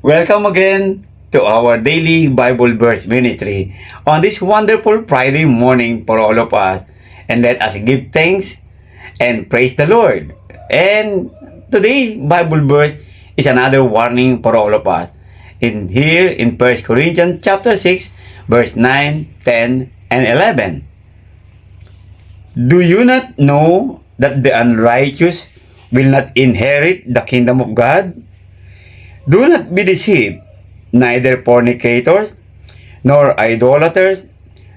Welcome again to our daily Bible verse ministry on this wonderful Friday morning for all of us. And let us give thanks and praise the Lord. And today's Bible verse is another warning for all of us. In here in 1 Corinthians chapter 6 verse 9, 10, and 11. Do you not know that the unrighteous will not inherit the kingdom of God? Do not be deceived, neither fornicators, nor idolaters,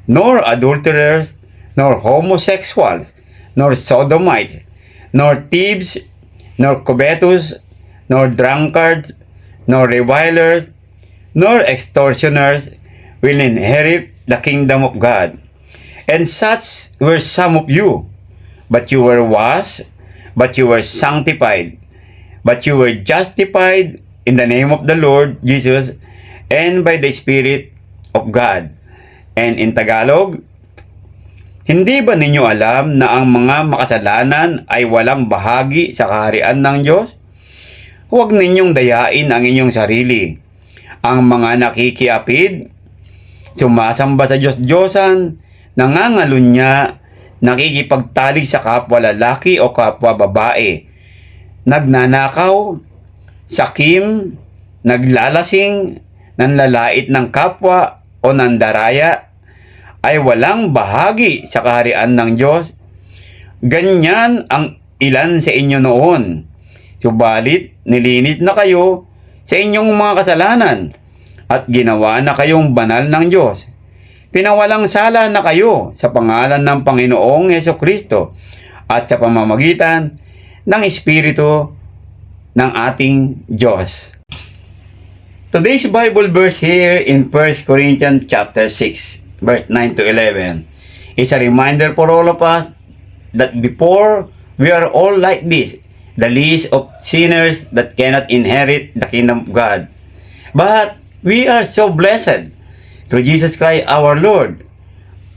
nor adulterers, nor homosexuals, nor sodomites, nor thieves, nor covetous, nor drunkards, nor revilers, nor extortioners will inherit the kingdom of God. And such were some of you. But you were washed, but you were sanctified, but you were justified in the name of the Lord Jesus and by the Spirit of God. And in Tagalog, hindi ba ninyo alam na ang mga makasalanan ay walang bahagi sa kaharian ng Diyos? Huwag ninyong dayain ang inyong sarili. Ang mga nakikiapid, sumasamba sa Diyos-Diyosan, nangangalunya, nakikipagtalik sa kapwa lalaki o kapwa babae, nagnanakaw, sakim, naglalasing, nanlalait ng kapwa o nandaraya, ay walang bahagi sa kaharian ng Diyos. Ganyan ang ilan sa inyo noon. Subalit, nilinis na kayo sa inyong mga kasalanan at ginawa na kayong banal ng Diyos. Pinawalang sala na kayo sa pangalan ng Panginoong Yeso Kristo at sa pamamagitan ng Espiritu ng ating Diyos. Today's Bible verse here in 1 Corinthians chapter 6, verse 9 to 11 is a reminder for all of us that before we are all like this, the list of sinners that cannot inherit the kingdom of God. But we are so blessed through Jesus Christ our Lord.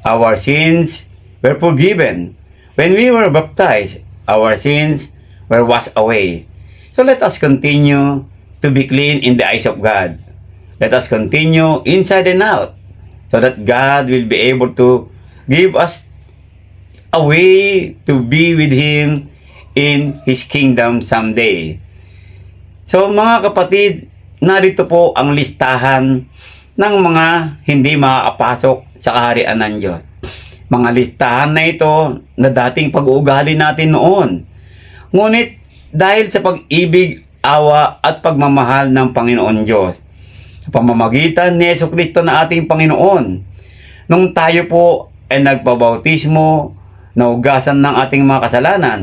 Our sins were forgiven. When we were baptized, our sins were washed away. So let us continue to be clean in the eyes of God. Let us continue inside and out so that God will be able to give us a way to be with Him in His kingdom someday. So mga kapatid, narito po ang listahan ng mga hindi makakapasok sa kaharian ng Diyos. Mga listahan na ito na dating pag-uugali natin noon. Ngunit dahil sa pag-ibig, awa at pagmamahal ng Panginoon Diyos, sa pamamagitan ni Yeso Kristo na ating Panginoon, nung tayo po ay nagpabautismo, naugasan ng ating mga kasalanan,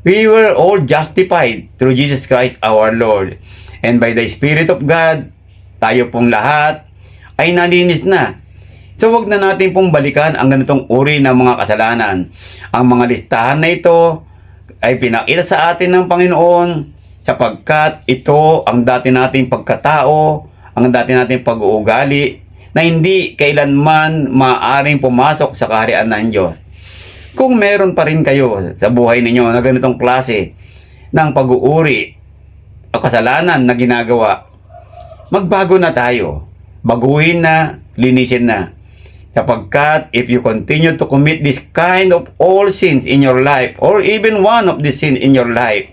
we were all justified through Jesus Christ our Lord. And by the Spirit of God, tayo pong lahat ay nalinis na. So wag na natin pong balikan ang ganitong uri ng mga kasalanan. Ang mga listahan na ito ay pinakita sa atin ng Panginoon sapagkat ito ang dati nating pagkatao, ang dati nating pag-uugali na hindi kailanman maaring pumasok sa kaharian ng Diyos. Kung meron pa rin kayo sa buhay ninyo na ganitong klase ng pag-uuri o kasalanan na ginagawa, magbago na tayo. Baguhin na, linisin na. Sapagkat if you continue to commit this kind of all sins in your life or even one of the sin in your life,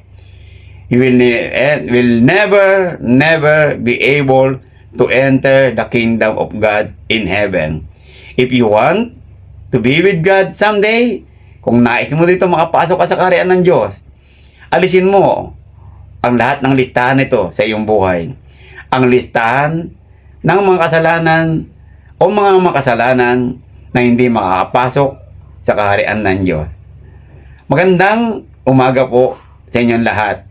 you will, eh, will never, never be able to enter the kingdom of God in heaven. If you want to be with God someday, kung nais mo dito makapasok ka sa kaharian ng Diyos, alisin mo ang lahat ng listahan nito sa iyong buhay. Ang listahan ng mga kasalanan o mga makasalanan na hindi makakapasok sa kaharian ng Diyos. Magandang umaga po sa inyong lahat.